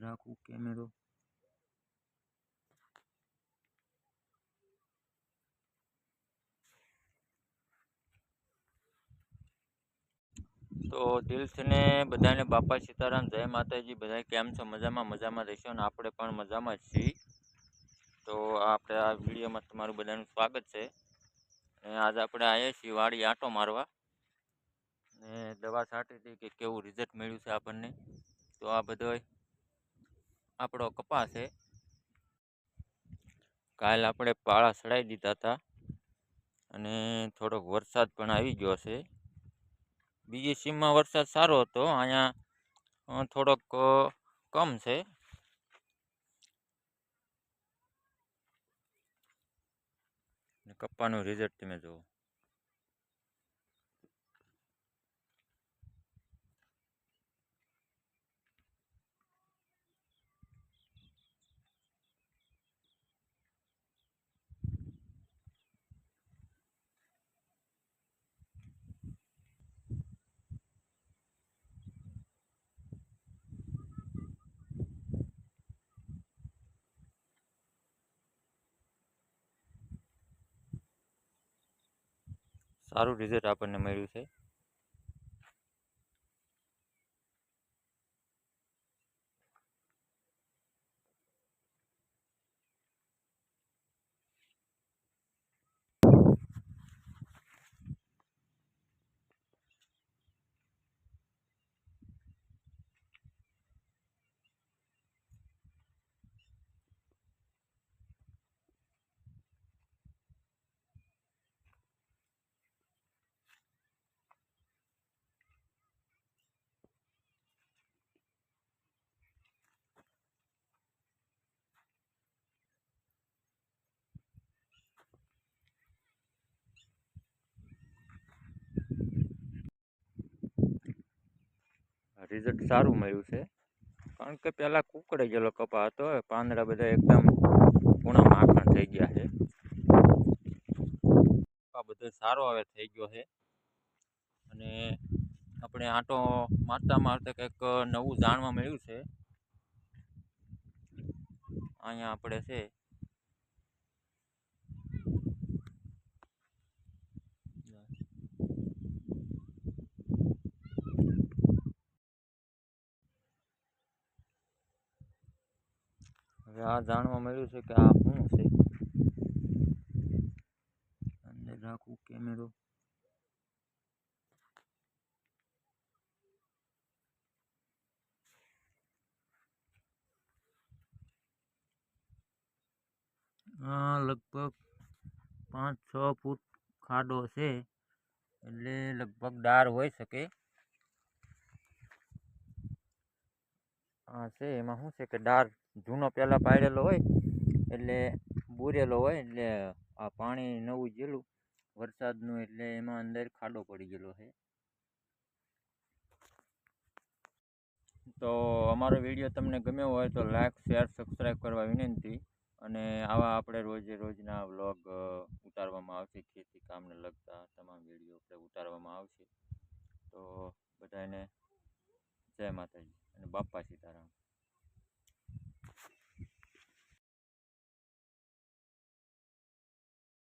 રાખું કેમેરો તો દિલથી ને બધાને બાપા સીતારામ, જય માતાજી બધા કેમ છો? મજામાં મજામાં રહેશો અને આપણે પણ મજામાં જ છીએ. તો આપણે આ વિડીયોમાં તમારું બધાનું સ્વાગત છે. અને આજે આપણે આવ્યા છીએ વાડી આંટો મારવા. ને દવા છાંટી હતી કે કેવું રિઝલ્ટ મળ્યું છે આપણને? તો આ બધો આપણો કપાસ છે કાલ આપણે પાળા સડાઈ દીધા હતા અને થોડોક વરસાદ પણ આવી ગયો છે. બીજી સીમમાં વરસાદ સારો હતો, અહીંયા થોડોક કમ છે. કપ્પાનું રિઝલ્ટ તમે જુઓ. સારું રિઝલ્ટ આપણને મળ્યું છે. રિઝલ્ટ સારું મળ્યું છે. કારણ કે પહેલાં કુકડાઈ ગયેલો કપા હતો પાંદડા બધા એકદમ પૂણા માખણ થઈ ગયા છે. કપા બધો સારો હવે થઈ ગયો છે. અને આપણે આંટો મારતા મારતા કંઈક નવું જાણવા મળ્યું છે. અહીંયા આપણે છે હવે આ જાણવા મળ્યું છે કે આ શું છે. અંદર રાખું કેમેરો. આ લગભગ પાંચ છ ફૂટ ખાડો છે. એટલે લગભગ ડાર હોઈ શકે. છે, એમાં શું છે કે ડાર જૂનો પહેલાં પાડેલો હોય, એટલે બુરેલો હોય, એટલે આ પાણી નવું જેલું, વરસાદનું એટલે એમાં અંદર ખાડો પડી ગયેલો છે. તો અમારો વીડિયો તમને ગમ્યો હોય તો લાઈક, શેર, સબસ્ક્રાઈબ કરવા વિનંતી. અને આવા આપણે રોજે રોજના વ્લોગ ઉતારવામાં આવશે, ખેતી કામને લગતા તમામ વીડિયો ઉતારવામાં આવશે. તો બધાને જય માતાજી. અને બાપા સીતારામ.